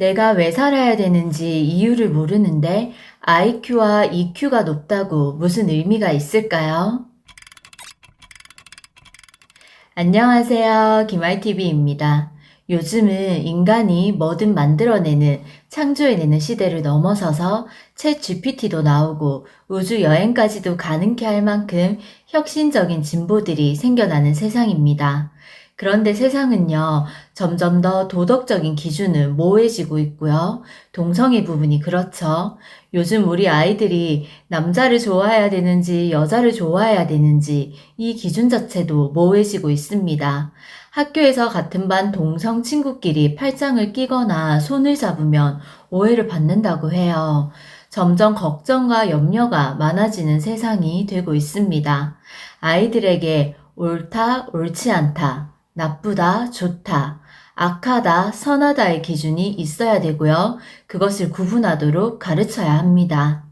내가 왜 살아야 되는지 이유를 모르는데 IQ와 EQ가 높다고 무슨 의미가 있을까요? 안녕하세요. 김알TV입니다. 요즘은 인간이 뭐든 만들어내는, 창조해내는 시대를 넘어서서 챗 GPT도 나오고 우주 여행까지도 가능케 할 만큼 혁신적인 진보들이 생겨나는 세상입니다. 그런데 세상은요, 점점 더 도덕적인 기준은 모호해지고 있고요. 동성애 부분이 그렇죠. 요즘 우리 아이들이 남자를 좋아해야 되는지 여자를 좋아해야 되는지 이 기준 자체도 모호해지고 있습니다. 학교에서 같은 반 동성 친구끼리 팔짱을 끼거나 손을 잡으면 오해를 받는다고 해요. 점점 걱정과 염려가 많아지는 세상이 되고 있습니다. 아이들에게 옳다, 옳지 않다, 나쁘다, 좋다, 악하다, 선하다의 기준이 있어야 되고요. 그것을 구분하도록 가르쳐야 합니다.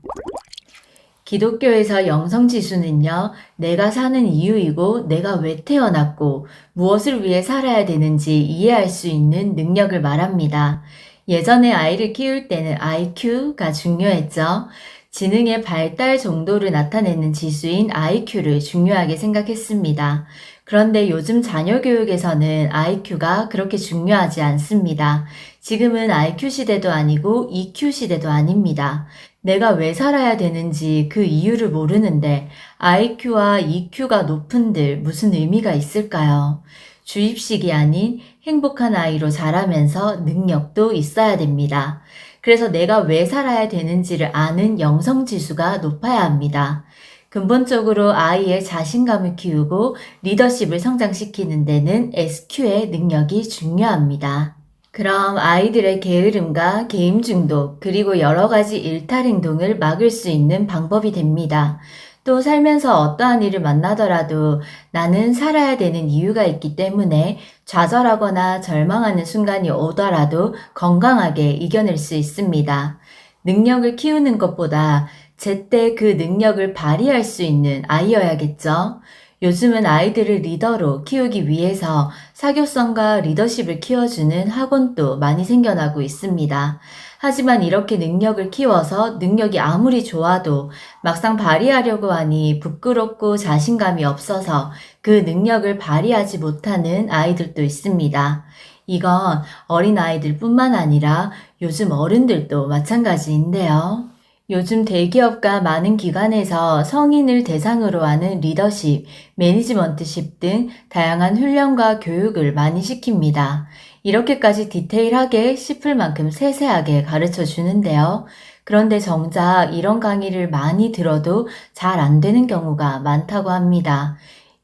기독교에서 영성지수는요, 내가 사는 이유이고 내가 왜 태어났고 무엇을 위해 살아야 되는지 이해할 수 있는 능력을 말합니다. 예전에 아이를 키울 때는 IQ가 중요했죠. 지능의 발달 정도를 나타내는 지수인 IQ를 중요하게 생각했습니다. 그런데 요즘 자녀 교육에서는 IQ가 그렇게 중요하지 않습니다. 지금은 IQ 시대도 아니고 EQ 시대도 아닙니다. 내가 왜 살아야 되는지 그 이유를 모르는데 IQ와 EQ가 높은들 무슨 의미가 있을까요? 주입식이 아닌 행복한 아이로 자라면서 능력도 있어야 됩니다. 그래서 내가 왜 살아야 되는지를 아는 영성 지수가 높아야 합니다. 근본적으로 아이의 자신감을 키우고 리더십을 성장시키는 데는 SQ의 능력이 중요합니다. 그럼 아이들의 게으름과 게임 중독, 그리고 여러 가지 일탈 행동을 막을 수 있는 방법이 됩니다. 또 살면서 어떠한 일을 만나더라도 나는 살아야 되는 이유가 있기 때문에 좌절하거나 절망하는 순간이 오더라도 건강하게 이겨낼 수 있습니다. 능력을 키우는 것보다 제때 그 능력을 발휘할 수 있는 아이여야겠죠. 요즘은 아이들을 리더로 키우기 위해서 사교성과 리더십을 키워주는 학원도 많이 생겨나고 있습니다. 하지만 이렇게 능력을 키워서 능력이 아무리 좋아도 막상 발휘하려고 하니 부끄럽고 자신감이 없어서 그 능력을 발휘하지 못하는 아이들도 있습니다. 이건 어린아이들 뿐만 아니라 요즘 어른들도 마찬가지인데요. 요즘 대기업과 많은 기관에서 성인을 대상으로 하는 리더십, 매니지먼트십 등 다양한 훈련과 교육을 많이 시킵니다. 이렇게까지 디테일하게 싶을 만큼 세세하게 가르쳐 주는데요. 그런데 정작 이런 강의를 많이 들어도 잘 안 되는 경우가 많다고 합니다.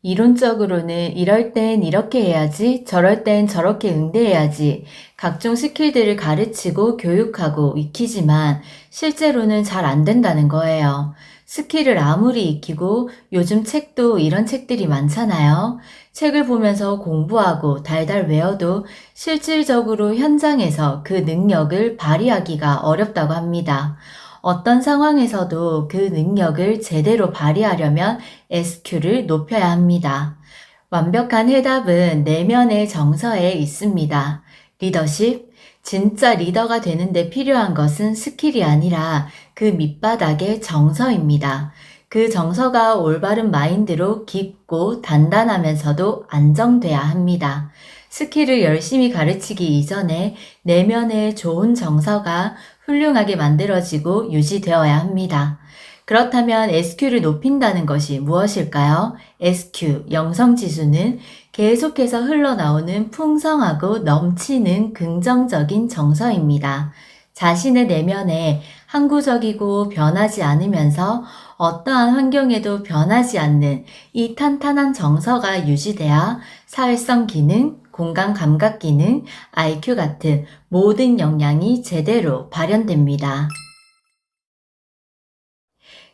이론적으로는 이럴 땐 이렇게 해야지, 저럴 땐 저렇게 응대해야지, 각종 스킬들을 가르치고 교육하고 익히지만 실제로는 잘 안 된다는 거예요. 스킬을 아무리 익히고 요즘 책도 이런 책들이 많잖아요. 책을 보면서 공부하고 달달 외워도 실질적으로 현장에서 그 능력을 발휘하기가 어렵다고 합니다. 어떤 상황에서도 그 능력을 제대로 발휘하려면 SQ를 높여야 합니다. 완벽한 해답은 내면의 정서에 있습니다. 리더십, 진짜 리더가 되는데 필요한 것은 스킬이 아니라 그 밑바닥의 정서입니다. 그 정서가 올바른 마인드로 깊고 단단하면서도 안정돼야 합니다. 스킬을 열심히 가르치기 이전에 내면의 좋은 정서가 훌륭하게 만들어지고 유지되어야 합니다. 그렇다면 SQ를 높인다는 것이 무엇일까요? SQ, 영성 지수는 계속해서 흘러나오는 풍성하고 넘치는 긍정적인 정서입니다. 자신의 내면에 항구적이고 변하지 않으면서 어떠한 환경에도 변하지 않는 이 탄탄한 정서가 유지돼야 사회성 기능, 공간 감각 기능, IQ 같은 모든 역량이 제대로 발현됩니다.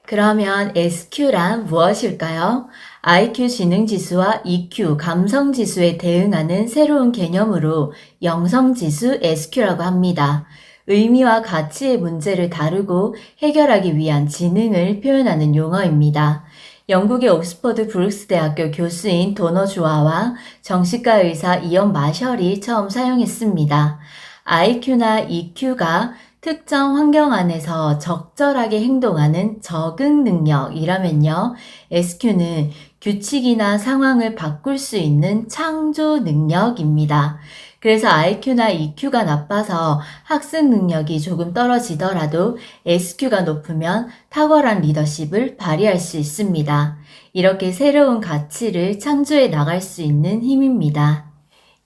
그러면 SQ란 무엇일까요? IQ 지능 지수와 EQ 감성 지수에 대응하는 새로운 개념으로 영성 지수 SQ라고 합니다. 의미와 가치의 문제를 다루고 해결하기 위한 지능을 표현하는 용어입니다. 영국의 옥스퍼드 브룩스 대학교 교수인 도너 조아와 정신과 의사 이언 마셜이 처음 사용했습니다. IQ나 EQ가 특정 환경 안에서 적절하게 행동하는 적응 능력이라면요. SQ는 규칙이나 상황을 바꿀 수 있는 창조 능력입니다. 그래서 IQ나 EQ가 나빠서 학습 능력이 조금 떨어지더라도 SQ가 높으면 탁월한 리더십을 발휘할 수 있습니다. 이렇게 새로운 가치를 창조해 나갈 수 있는 힘입니다.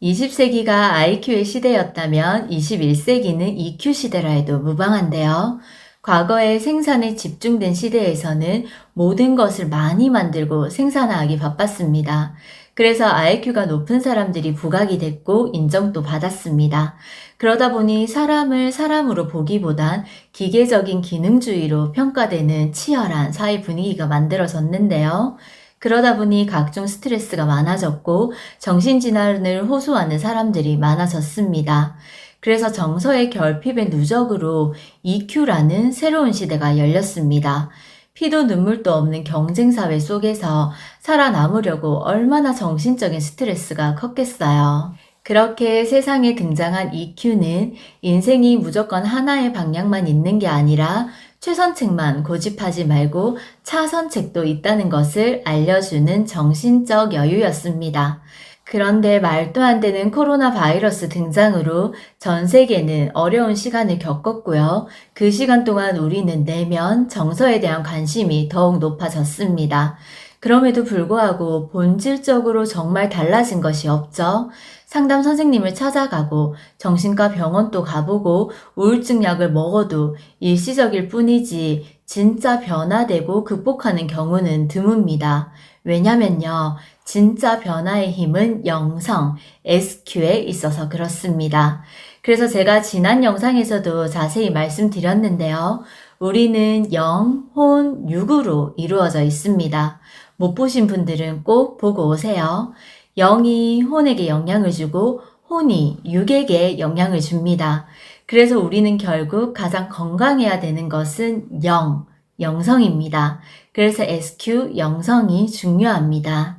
20세기가 IQ의 시대였다면 21세기는 EQ 시대라 해도 무방한데요. 과거의 생산에 집중된 시대에서는 모든 것을 많이 만들고 생산하기 바빴습니다. 그래서 IQ가 높은 사람들이 부각이 됐고 인정도 받았습니다. 그러다 보니 사람을 사람으로 보기보단 기계적인 기능주의로 평가되는 치열한 사회 분위기가 만들어졌는데요. 그러다 보니 각종 스트레스가 많아졌고 정신질환을 호소하는 사람들이 많아졌습니다. 그래서 정서의 결핍의 누적으로 EQ라는 새로운 시대가 열렸습니다. 피도 눈물도 없는 경쟁 사회 속에서 살아남으려고 얼마나 정신적인 스트레스가 컸겠어요. 그렇게 세상에 등장한 EQ는 인생이 무조건 하나의 방향만 있는 게 아니라 최선책만 고집하지 말고 차선책도 있다는 것을 알려주는 정신적 여유였습니다. 그런데 말도 안 되는 코로나 바이러스 등장으로 전 세계는 어려운 시간을 겪었고요. 그 시간 동안 우리는 내면 정서에 대한 관심이 더욱 높아졌습니다. 그럼에도 불구하고 본질적으로 정말 달라진 것이 없죠. 상담 선생님을 찾아가고 정신과 병원도 가보고 우울증 약을 먹어도 일시적일 뿐이지 진짜 변화되고 극복하는 경우는 드뭅니다. 왜냐면요. 진짜 변화의 힘은 영성, SQ에 있어서 그렇습니다. 그래서 제가 지난 영상에서도 자세히 말씀드렸는데요. 우리는 영, 혼, 육으로 이루어져 있습니다. 못 보신 분들은 꼭 보고 오세요. 영이 혼에게 영향을 주고 혼이 육에게 영향을 줍니다. 그래서 우리는 결국 가장 건강해야 되는 것은 영, 영성입니다. 그래서 SQ, 영성이 중요합니다.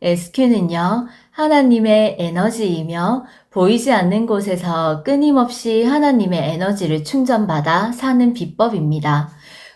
SQ는요, 하나님의 에너지이며 보이지 않는 곳에서 끊임없이 하나님의 에너지를 충전받아 사는 비법입니다.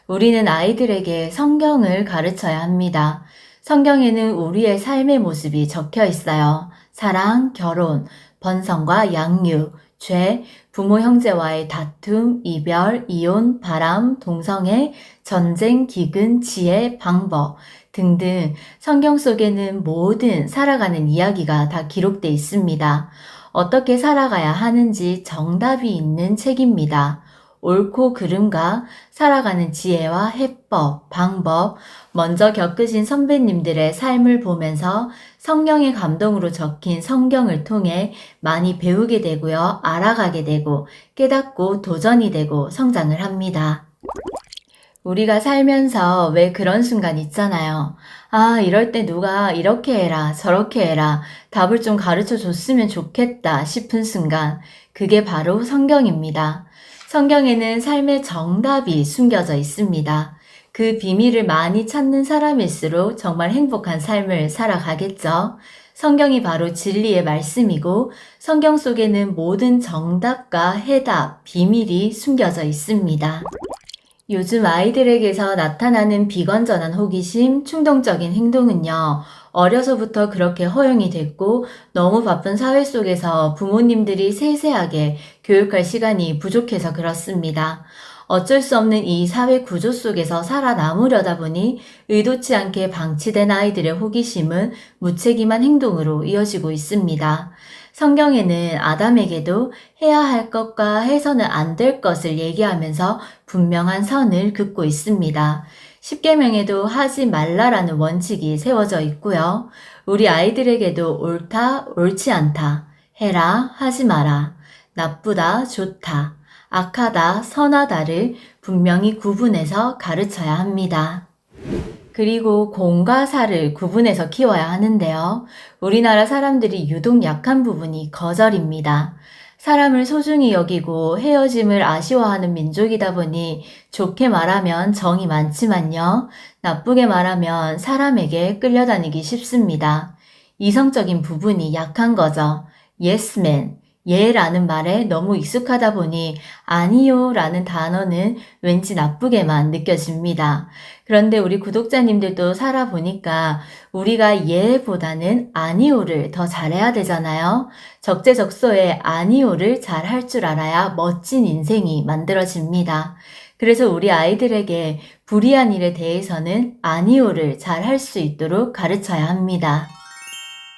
우리는 아이들에게 성경을 가르쳐야 합니다. 성경에는 우리의 삶의 모습이 적혀 있어요. 사랑, 결혼, 번성과 양육, 죄, 부모 형제와의 다툼, 이별, 이혼, 바람, 동성애, 전쟁, 기근, 지혜, 방법 등등 성경 속에는 모든 살아가는 이야기가 다 기록돼 있습니다. 어떻게 살아가야 하는지 정답이 있는 책입니다. 옳고 그름과 살아가는 지혜와 해법, 방법, 먼저 겪으신 선배님들의 삶을 보면서 성경의 감동으로 적힌 성경을 통해 많이 배우게 되고요. 알아가게 되고 깨닫고 도전이 되고 성장을 합니다. 우리가 살면서 왜 그런 순간 있잖아요. 아, 이럴 때 누가 이렇게 해라, 저렇게 해라, 답을 좀 가르쳐 줬으면 좋겠다 싶은 순간, 그게 바로 성경입니다. 성경에는 삶의 정답이 숨겨져 있습니다. 그 비밀을 많이 찾는 사람일수록 정말 행복한 삶을 살아가겠죠. 성경이 바로 진리의 말씀이고 성경 속에는 모든 정답과 해답, 비밀이 숨겨져 있습니다. 요즘 아이들에게서 나타나는 비건전한 호기심, 충동적인 행동은요, 어려서부터 그렇게 허용이 됐고, 너무 바쁜 사회 속에서 부모님들이 세세하게 교육할 시간이 부족해서 그렇습니다. 어쩔 수 없는 이 사회 구조 속에서 살아남으려다 보니 의도치 않게 방치된 아이들의 호기심은 무책임한 행동으로 이어지고 있습니다. 성경에는 아담에게도 해야 할 것과 해서는 안 될 것을 얘기하면서 분명한 선을 긋고 있습니다. 십계명에도 하지 말라라는 원칙이 세워져 있고요. 우리 아이들에게도 옳다, 옳지 않다, 해라, 하지 마라, 나쁘다, 좋다, 악하다, 선하다를 분명히 구분해서 가르쳐야 합니다. 그리고 공과 사를 구분해서 키워야 하는데요. 우리나라 사람들이 유독 약한 부분이 거절입니다. 사람을 소중히 여기고 헤어짐을 아쉬워하는 민족이다 보니 좋게 말하면 정이 많지만요. 나쁘게 말하면 사람에게 끌려다니기 쉽습니다. 이성적인 부분이 약한 거죠. 예스맨, 예라는 말에 너무 익숙하다 보니 아니요 라는 단어는 왠지 나쁘게만 느껴집니다. 그런데 우리 구독자님들도 살아보니까 우리가 예보다는 아니오를 더 잘해야 되잖아요. 적재적소에 아니오를 잘 할 줄 알아야 멋진 인생이 만들어집니다. 그래서 우리 아이들에게 불이한 일에 대해서는 아니오를 잘 할 수 있도록 가르쳐야 합니다.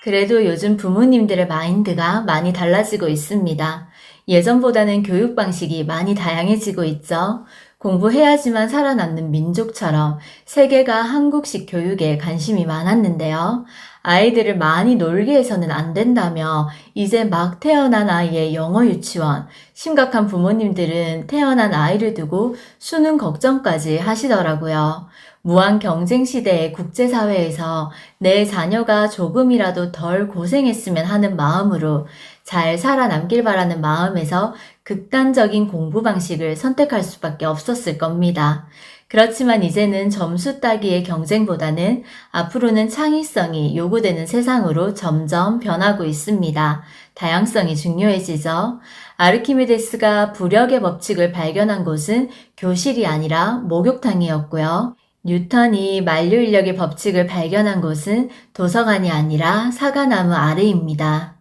그래도 요즘 부모님들의 마인드가 많이 달라지고 있습니다. 예전보다는 교육 방식이 많이 다양해지고 있죠. 공부해야지만 살아남는 민족처럼 세계가 한국식 교육에 관심이 많았는데요. 아이들을 많이 놀게 해서는 안 된다며 이제 막 태어난 아이의 영어 유치원, 심각한 부모님들은 태어난 아이를 두고 수능 걱정까지 하시더라고요. 무한 경쟁 시대의 국제사회에서 내 자녀가 조금이라도 덜 고생했으면 하는 마음으로 잘 살아남길 바라는 마음에서 극단적인 공부 방식을 선택할 수밖에 없었을 겁니다. 그렇지만 이제는 점수 따기의 경쟁보다는 앞으로는 창의성이 요구되는 세상으로 점점 변하고 있습니다. 다양성이 중요해지죠. 아르키메데스가 부력의 법칙을 발견한 곳은 교실이 아니라 목욕탕이었고요. 뉴턴이 만류 인력의 법칙을 발견한 곳은 도서관이 아니라 사과나무 아래입니다.